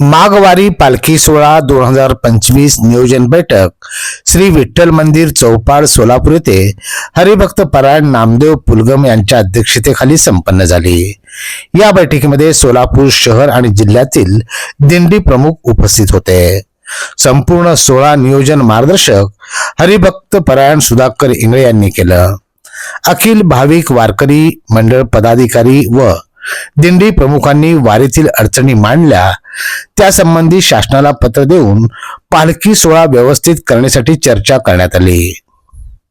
माघवारी पालखी सोहळा दोन हजार पंचवीस नियोजन बैठक श्री विठ्ठल मंदिर चौपाळ सोलापूर येथे हरिभक्त परायण नामदेव पुलगम यांच्या अध्यक्षतेखाली संपन्न झाली. या बैठकीमध्ये सोलापूर शहर आणि जिल्ह्यातील दिंडी प्रमुख उपस्थित होते. संपूर्ण सोहळा नियोजन मार्गदर्शक हरिभक्त परायण सुधाकर इंगळे यांनी केलं. अखिल भाविक वारकरी मंडळ पदाधिकारी व दिंडी प्रमुखांनी वारीतील अडचणी मांडल्या त्यासंबंधी शासनाला पत्र देऊन पालखी सोहळा व्यवस्थित करण्यासाठी चर्चा करण्यात आली.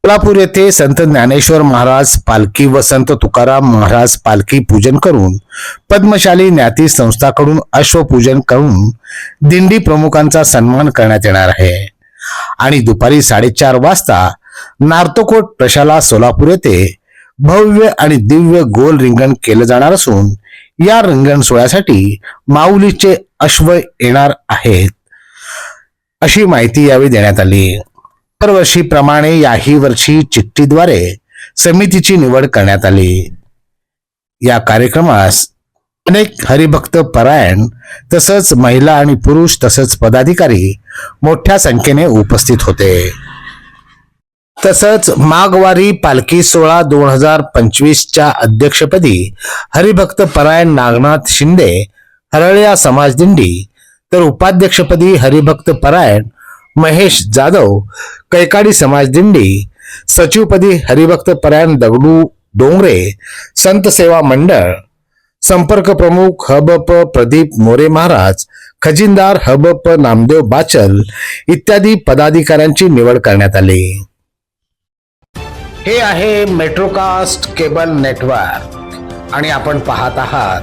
सोलापूर येथे संत ज्ञानेश्वर महाराज पालखी व संत तुकाराम महाराज पालखी पूजन करून पद्मशाली ज्ञाती संस्थाकडून अश्वपूजन करून दिंडी प्रमुखांचा सन्मान करण्यात येणार आहे. आणि दुपारी साडेचार वाजता नार्तोकोट प्रशाला सोलापूर येथे भव्य आणि दिव्य गोल रिंगण केलं जाणार असून या रिंगण सोहळ्यासाठी माऊलीचे अश्व येणार आहेत. अशी माहिती यावेळी देण्यात आली. दरवर्षीप्रमाणे याही वर्षी चिठ्ठीद्वारे समितीची निवड करण्यात आली. या कार्यक्रमास अनेक हरिभक्त परायण तसंच महिला आणि पुरुष तसंच पदाधिकारी मोठ्या संख्येने उपस्थित होते. तसंच माघवारी पालखी सोहळा दोन हजार पंचवीसच्या अध्यक्षपदी हरिभक्त परायण नागनाथ शिंदे हरळ्या समाजदिंडी तर उपाध्यक्षपदी हरिभक्त परायण महेश जाधव कैकाडी समाजदिंडी सचिवपदी हरिभक्त परायण दगडू डोंगरे संत सेवा मंडळ संपर्क प्रमुख हबप प्रदीप मोरे महाराज खजिनदार हबप नामदेव बाचल इत्यादी पदाधिकाऱ्यांची निवड करण्यात आली. हे आहे मेट्रोकास्ट केबल नेटवर्क आणि आपण पाहत आहात